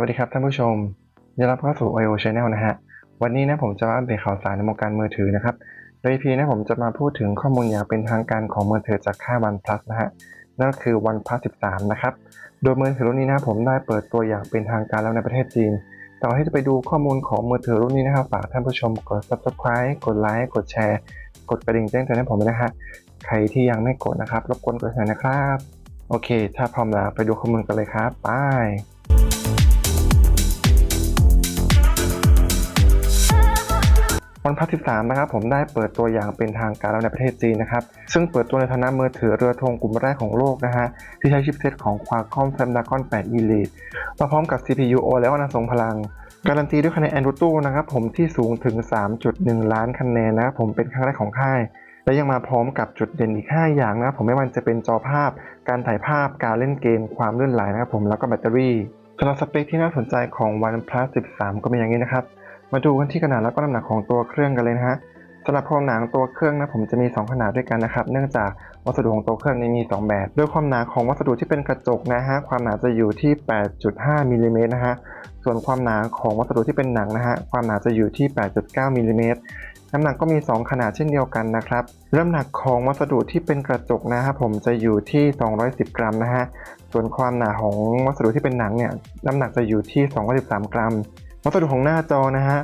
วัสดีครับท่านผู้ชมยินดีรับเข้าสู่ IO Channel นะฮะ วันนี้นะผมจะมาอัปเดตข่าวสารในวงการมือถือนะครับ โดย EP นะผมจะมาพูดถึงข้อมูลอย่างเป็นทางการของมือถือจากค่าย OnePlus นะฮะ นั่นก็คือ OnePlus 13 นะครับ โดยมือถือรุ่นนี้นะผมได้เปิดตัวอย่างเป็นทางการแล้วในประเทศจีน แต่ก่อนที่จะไปดูข้อมูลของมือถือรุ่นนี้นะครับฝากท่านผู้ชมกด Subscribe กดไลค์ กดแชร์ กดกระดิ่งแจ้งเตือนให้ผมด้วยนะฮะ ใครที่ยังไม่กดนะครับรบกวนกดหน่อยนะครับ โอเค ถ้าพร้อมแล้วไปดูข้อมูลกันเลยครับ ไป วันพัท13 นะครับผมได้เปิดตัวอย่างเป็นทางการแล้วในประเทศจีนนะครับ ซึ่งเปิดตัวในฐานะมือถือเรือธงกลุ่มแรกของโลกนะฮะ ที่ใช้ชิปเซตของ Qualcomm Snapdragon 8 Elite มาพร้อมกับ CPU O และวันทรงพลัง การันตีด้วยคะแนน Antutu นะครับผมที่สูงถึง 3.1 ล้านคะแนนนะครับผมเป็นครั้งแรกของค่ายและยังมาพร้อมกับจุดเด่นอีก 5 อย่างนะครับผมไม่ว่าจะเป็นจอภาพ การถ่ายภาพ การเล่นเกม ความลื่นไหลนะครับผมแล้วก็แบตเตอรี่สำหรับสเปคที่น่าสนใจของ OnePlus 13 ก็เป็นอย่างนี้นะครับ มาดูกันที่ขนาดแล้วก็น้ำหนักของตัวเครื่องกันเลยนะฮะสำหรับความหนาของตัวเครื่องนะผมจะมี 2 ขนาดด้วยกันนะครับ เนื่องจากวัสดุของตัวเครื่องนี้มี 2 แบบด้วยความหนาของวัสดุที่เป็นกระจกนะฮะความหนาจะอยู่ที่ 8.5มิลลิเมตรนะฮะส่วนความหนาของวัสดุที่เป็นหนังนะฮะความหนาจะอยู่ที่ 8.9มิลลิเมตรน้ำหนักก็มี 2 ขนาดเช่นเดียวกันนะครับ เริ่มหนักของวัสดุที่เป็นกระจกนะฮะผมจะอยู่ที่ 210 กรัมนะฮะส่วนความหนาของวัสดุที่เป็นหนังเนี่ยน้ำหนักจะอยู่ที่ 213 กรัม วัสดุของหน้าจอนะฮะ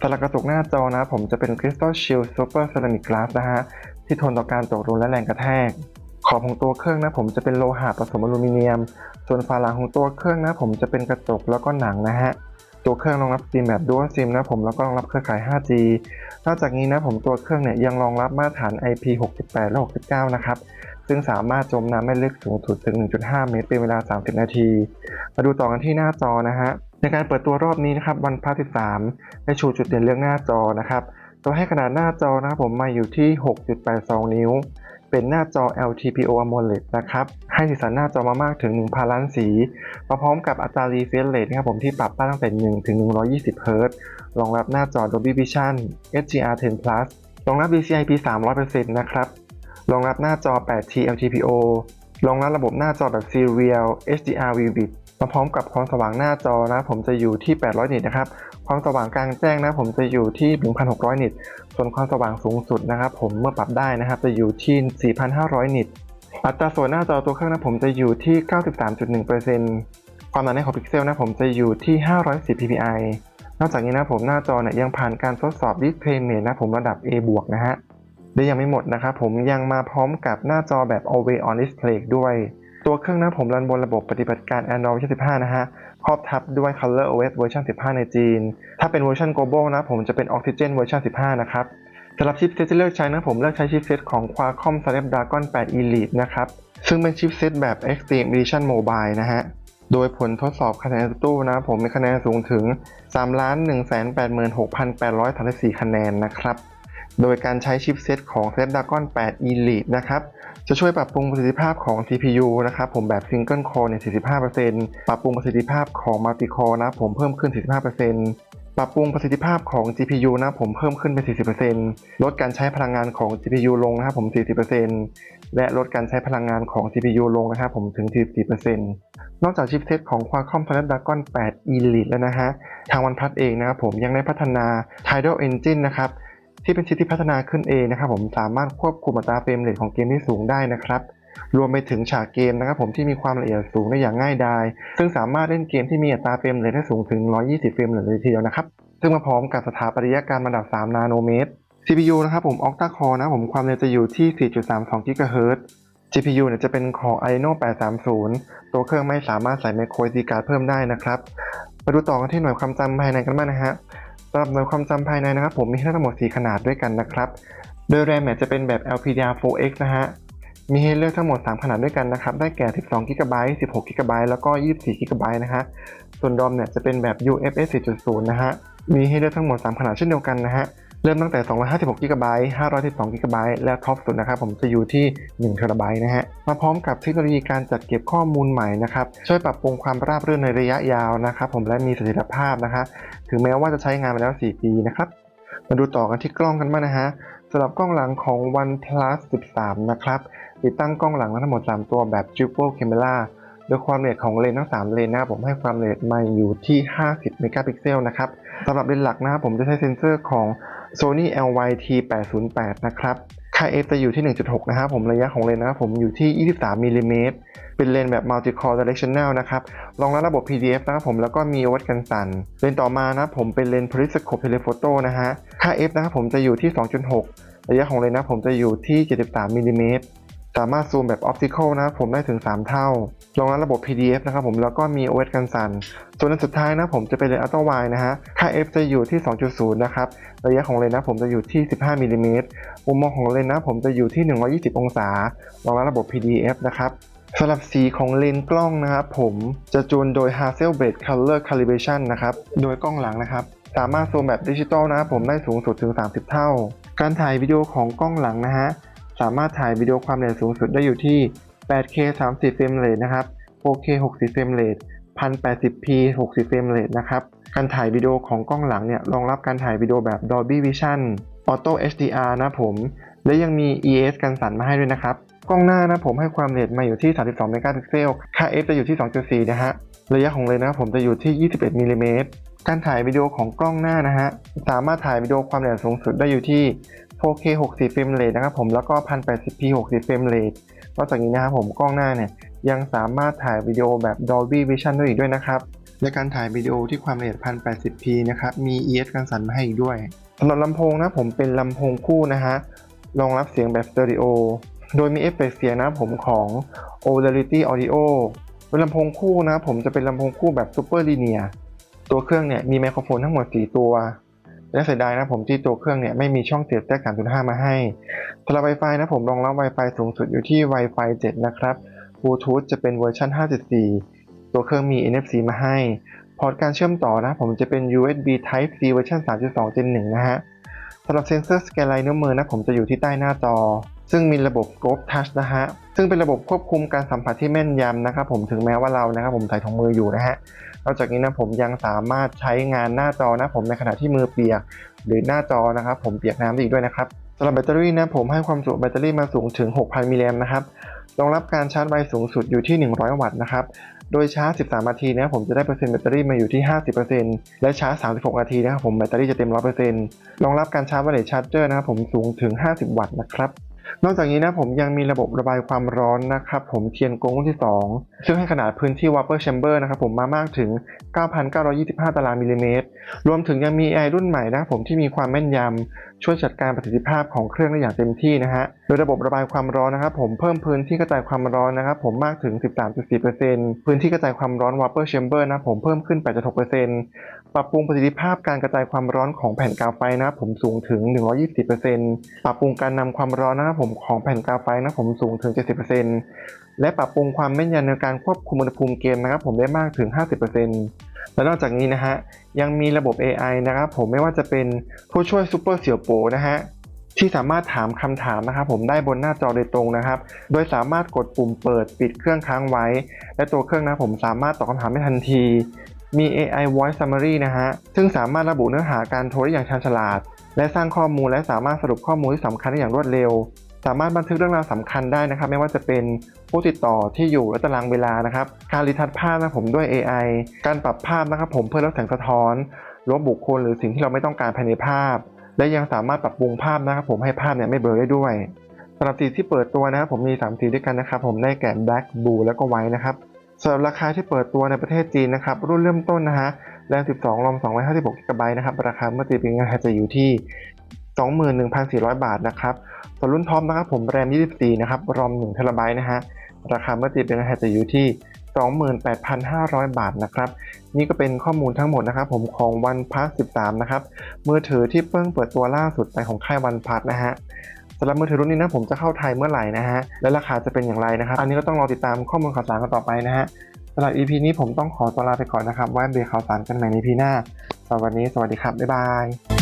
สลักกระจกหน้าจอนะ ผมจะเป็น Crystal Shield Super Ceramic Glass นะฮะ ที่ทนต่อการตกหล่นและแรงกระแทก ขอบของตัวเครื่องนะ ผมจะเป็นโลหะผสมอลูมิเนียม ส่วนฝาหลังของตัวเครื่องนะ ผมจะเป็นกระจกแล้วก็หนังนะฮะ ตัวเครื่องรองรับซิมแบบ Dual SIM นะผมแล้วก็รองรับเครือข่าย 5G นอกจากนี้นะผมตัวเครื่องเนี่ยยังรองรับมาตรฐาน IP68 และ 69 นะครับซึ่งสามารถจมน้ำได้ลึกสูงสุดถึง 1.5 เมตรเป็นเวลา 30 นาที มาดูต่อกันที่หน้าจอนะฮะ ในการเปิดตัวรอบนี้นะครับวันพัท13ได้ชูจุดเด่นเรื่องหน้าจอนะครับโดยให้ขนาดหน้าจอนะครับผมมาอยู่ที่ 6.82 นิ้ว เป็นหน้าจอ LTPO AMOLED นะครับ ให้สีสันหน้าจอมามากถึง 1,000 ล้านสีมาพร้อมกับอัตรา refresh rate นะครับผมที่ปรับตั้งแต่ 1 ถึง 120 Hz รองรับหน้าจอ Dolby Vision HDR10 Plus รองรับ DCI P 300%นะครับ รองรับหน้าจอ 8T LTPO รองรับระบบหน้าจอแบบ Serial HDR Vivid มาพร้อมกับความสว่างหน้าจอนะผมจะอยู่ที่ 800 นิตนะครับ ความสว่างกลางแจ้งนะผมจะอยู่ที่ 1,600 นิต ส่วนความสว่างสูงสุดนะครับผมเมื่อปรับได้นะครับจะอยู่ที่ 4,500 นิต อัตราส่วนหน้าจอตัวเครื่องนะผมจะอยู่ที่ 93.1%ความหนาแน่นของพิกเซลนะผมจะอยู่ที่ 510 ppi นอกจากนี้นะผมหน้าจอเนี่ยยังผ่านการทดสอบ Display Mate นะผมระดับ A บวกนะฮะและยังไม่หมดนะครับผมยังมาพร้อมกับหน้าจอแบบ Always On Display ด้วย ตัวเครื่องนะผมรันบนระบบปฏิบัติการ Android เวอร์ชัน15นะฮะ ครอบทับด้วย Color OS เวอร์ชัน15 ในจีน ถ้าเป็นเวอร์ชัน Global นะผมจะเป็น Oxygen เวอร์ชัน15 นะครับสำหรับชิปเซตที่เลือกใช้นะผมเลือกใช้ชิปเซตของ Qualcomm Snapdragon 8 Elite นะครับ ซึ่งเป็นชิปเซตแบบ Extreme Edition Mobile นะฮะ โดยผลทดสอบคะแนนตู้นะผมมีคะแนนสูงถึง 3,186,834 คะแนนนะครับ โดยการใช้ชิปเซตของ Snapdragon 8 Elite นะครับจะช่วยปรับปรุงประสิทธิภาพของ CPU นะครับผมแบบ Single Core เนี่ย 45%ปรับปรุงประสิทธิภาพของ Multi Core นะผมเพิ่มขึ้น 45%ปรับปรุงประสิทธิภาพของ GPU นะผมเพิ่มขึ้นเป็น 40%ลดการใช้พลังงานของ GPU ลงนะครับผม 40%และลดการใช้พลังงานของ CPU ลงนะครับผมถึง 44%นอกจากชิปเซตของ Qualcomm Snapdragon 8 Elite แล้วนะฮะทาง OnePlus เองนะครับผมยังได้พัฒนา Tidal Engine นะครับ ที่เป็นชิปที่พัฒนาขึ้นเองนะครับผมสามารถควบคุมอัตราเฟรมเรทของเกมที่สูงได้นะครับรวมไปถึงฉากเกมนะครับผมที่มีความละเอียดสูงได้อย่างง่ายดาย ซึ่งสามารถเล่นเกมที่มีอัตราเฟรมเรทได้สูงถึง 120 เฟรมเรทเลยทีเดียวนะครับ ซึ่งมาพร้อมกับสถาปัตยกรรมระดับ 3 นาโนเมตร CPU นะครับผม Octa Core นะผมความเร็วจะอยู่ที่ 4.32 GHz GPU เนี่ยจะเป็น Core Adreno 830 ตัวเครื่องไม่สามารถใส่ micro SD card เพิ่มได้นะครับ มาดูต่อกันที่หน่วยความจำภายในกันบ้างนะฮะ สำหรับหน่วยความจำภายในนะครับ ผมมีให้ทั้งหมด 4 ขนาดด้วยกันนะครับ โดย RAM เนี่ยจะเป็นแบบ LPDDR4X นะฮะ มีให้เลือกทั้งหมด 3 ขนาดด้วยกันนะครับ ได้แก่ 12 GB 16 GB แล้วก็ 24 GB นะฮะ ส่วน ROM เนี่ยจะเป็นแบบ UFS 4.0 นะฮะ มีให้เลือกทั้งหมด 3 ขนาดเช่นเดียวกันนะฮะ เริ่มตั้งแต่ 256 GB 512 GB และท็อปสุดนะครับผมจะอยู่ที่ 1 TB นะฮะ มาพร้อมกับเทคโนโลยีการจัดเก็บข้อมูลใหม่นะครับ ช่วยปรับปรุงความราบรื่นในระยะยาวนะครับผมและมีเสถียรภาพนะคะ ถึงแม้ว่าจะใช้งานมาแล้ว 4 ปีนะครับ มาดูต่อกันที่กล้องกันบ้างนะฮะสำหรับกล้องหลังของ OnePlus 13 นะครับติดตั้งกล้องหลังทั้งหมด 3 ตัวแบบ Triple Camera โดยความละเอียดของเลนส์ทั้ง 3 เลนนะครับผมให้ความละเอียดมาอยู่ที่ 50 เมกะพิกเซลนะครับสำหรับเลนส์หลักนะครับผมจะใช้เซ็นเซอร์ของ Sony LYT 808นะครับค่า f จะอยู่ที่ 1.6 นะครับผมระยะของเลนนะครับผมอยู่ที่ 23มิลลิเมตรเป็นเลนแบบ multi core directional นะครับรองรับระบบ PDF นะครับผมแล้วก็มีวัดกันสั่น เลนต่อมานะผมเป็นเลน periscope telephoto นะฮะค่า f นะครับผมจะอยู่ที่ 2.6 ระยะของเลนนะผมจะอยู่ที่ 73มิลลิเมตร สามารถซูมแบบ optical นะครับผมได้ถึง 3 เท่ารองรับระบบ PDF นะครับผมแล้วก็มี OS กันสั่น ส่วนอันสุดท้ายนะผมจะเป็นเลนส์ ultra wide นะฮะ ค่า f จะอยู่ที่ 2.0 นะครับ ระยะของเลนส์นะผมจะอยู่ที่ 15มิลลิเมตรมุมมองของเลนส์นะผมจะอยู่ที่ 120 องศารองรับระบบ PDF นะครับสำหรับสีของเลนส์กล้องนะครับผมจะจูนโดย Hasselblad Color Calibration นะครับ โดยกล้องหลังนะครับ สามารถซูมแบบดิจิตอลนะครับผมได้สูงสุดถึง 30 เท่า การถ่ายวิดีโอของกล้องหลังนะฮะ สามารถถ่ายวิดีโอความละเอียดสูงสุดได้อยู่ที่ 8K 30เฟรมเรทนะครับ 4K 60เฟรมเรท 1080p 60เฟรมเรทนะครับ การถ่ายวิดีโอของกล้องหลังเนี่ยรองรับการถ่ายวิดีโอแบบ Dolby Vision Auto HDR นะผม และยังมี ES กันสั่นมาให้ด้วยนะครับ กล้องหน้านะผมให้ความละเอียดมาอยู่ที่ 32เมกะพิกเซล ค่า f จะอยู่ที่ 2.4 นะฮะ ระยะของเลนส์นะผมจะอยู่ที่ 21มิลลิเมตรการถ่ายวิดีโอของกล้องหน้านะฮะ สามารถถ่ายวิดีโอความละเอียดสูงสุดได้อยู่ที่ 4K 60 เฟรมเรทนะครับผมแล้วก็ 1080p 60 เฟรมเรทนอกจากนี้นะครับผมกล้องหน้าเนี่ยยังสามารถถ่ายวิดีโอแบบ Dolby Vision ได้อีกด้วยนะครับและการถ่ายวิดีโอที่ความละเอียด 1080p นะครับมี ES กันสั่นมาให้อีกด้วยสำหรับลำโพงนะผมเป็นลำโพงคู่นะฮะรองรับเสียงแบบสเตอริโอโดยมีเอฟเฟกต์เสียงนะผมของ Audiality Audio เป็นลำโพงคู่นะผมจะเป็นลำโพงคู่แบบ Super Linear ตัวเครื่องเนี่ยมีไมโครโฟนทั้งหมด 4 ตัว และเสียดายนะผมที่ตัวเครื่องเนี่ยไม่มีช่องเสียบแจ็ค3.5 มาให้สำหรับ Wi-Fi นะผมรองรับ Wi-Fi สูงสุดอยู่ที่ Wi-Fi 7 นะครับ Bluetooth จะเป็นเวอร์ชัน5.4 ตัวเครื่องมี NFC มาให้ พอร์ตการเชื่อมต่อนะผมจะเป็น USB Type C เวอร์ชัน3.2 Gen 1นะฮะสำหรับเซนเซอร์สแกนลายนิ้วมือนะผมจะอยู่ที่ใต้หน้าจอ ซึ่งมีระบบ Scope Touch นะฮะ ซึ่งเป็นระบบควบคุมการสัมผัสที่แม่นยำนะครับ ผมถึงแม้ว่าเรานะครับ ผมใส่ถุงมืออยู่นะฮะนอกจากนี้นะผมยังสามารถใช้งานหน้าจอนะผมในขณะที่มือเปียก หรือหน้าจอนะครับ ผมเปียกน้ำได้อีกด้วยนะครับสำหรับแบตเตอรี่นะผมให้ความจุแบตเตอรี่มาสูงถึง 6,000 มิลลิแอมป์นะครับรองรับการชาร์จไวสูงสุดอยู่ที่ 100 วัตต์นะครับ โดยชาร์จ 13 นาทีนะผมจะได้เปอร์เซ็นต์แบตเตอรี่มาอยู่ที่ 50%และชาร์จ 36 นาทีนะครับผมแบตเตอรี่จะเต็ม 100%รองรับการชาร์จไวเลสชาร์จเจอร์นะครับผมสูงถึง 50 วัตต์นะครับ นอกจากนี้นะผมยังมีระบบระบายความร้อนนะครับผมเทียนกงรุ่นที่ 2 ซึ่งให้ขนาดพื้นที่ Vapor Chamber นะครับผมมามากถึง 9,925 ตารางมิลลิเมตร รวมถึงยังมี AI รุ่นใหม่นะผมที่มีความแม่นยำช่วยจัดการประสิทธิภาพของเครื่องได้อย่างเต็มที่นะฮะ โดยระบบระบายความร้อนนะครับผมเพิ่มพื้นที่กระจายความร้อนนะครับผมมากถึง 13.4%พื้นที่กระจายความร้อน Vapor Chamber นะครับผมเพิ่มขึ้น 8.6% ปรับปรุงประสิทธิภาพการกระจายความร้อนของแผ่นกาวไฟนะครับผมสูงถึง 120%ปรับปรุงการนำความร้อนนะครับผมของแผ่นกาวไฟนะผมสูงถึง 70%และปรับปรุงความแม่นยำในการควบคุมอุณหภูมิเกมนะครับผมได้มากถึง 50%และนอกจากนี้นะฮะยังมีระบบ AI นะครับผมไม่ว่าจะเป็นผู้ช่วยซูเปอร์เสี่ยวโปนะฮะที่สามารถถามคำถามนะครับผมได้บนหน้าจอโดยตรงนะครับ โดยสามารถกดปุ่มเปิดปิดเครื่องค้างไว้ และตัวเครื่องนะผมสามารถตอบคำถามได้ทันที มี AI Voice Summary นะฮะ ซึ่งสามารถระบุเนื้อหาการโทรได้อย่างชาญฉลาด และสร้างข้อมูลและสามารถสรุปข้อมูลที่สำคัญได้อย่างรวดเร็ว สามารถบันทึกเรื่องราวสำคัญได้นะครับ ไม่ว่าจะเป็นผู้ติดต่อที่อยู่และตารางเวลานะครับ การรีทัชภาพนะผมด้วย AI การปรับภาพนะครับผมเพื่อลดแสงสะท้อนลบบุคคลหรือสิ่งที่เราไม่ต้องการภายในภาพ และยังสามารถปรับปรุงภาพนะครับผมให้ภาพเนี่ยไม่เบลอได้ด้วยสำหรับสีที่เปิดตัวนะครับผมมี 3 สีด้วยกันนะครับผมได้แก่ black blue แล้วก็ white นะครับ สำหรับราคาที่เปิดตัวในประเทศจีนนะครับ รุ่นเริ่มต้นนะฮะแรม 12รอม256 g b นะครับ ราคาเมื่อตีเป็นเงินไทยจะอยู่ที่ 21,400 บาทนะครับ ส่วนรุ่นท็อปนะครับผมแรม 24 นะครับ รอม1 t b นะฮะ ราคาเมื่อตีเป็นเงินไทยจะอยู่ที่ 28,500 บาทนะครับ นี่ก็เป็นข้อมูลทั้งหมดนะครับผมของ OnePlus 13 นะครับ มือถือที่เพิ่งเปิดตัวล่าสุดไปของค่าย OnePlus นะฮะ สำหรับมือถือรุ่นนี้นะผมจะเข้าไทยเมื่อไหร่นะฮะและราคาจะเป็นอย่างไรนะครับ อันนี้ก็ต้องรอติดตามข้อมูลข่าวสารกันต่อไปนะฮะสำหรับ EP นี้ผมต้องขอตัวลาไปก่อนนะครับไว้เบรกข่าวสารกันใหม่ใน EP หน้าสำหรับวันนี้สวัสดีครับบ๊ายบาย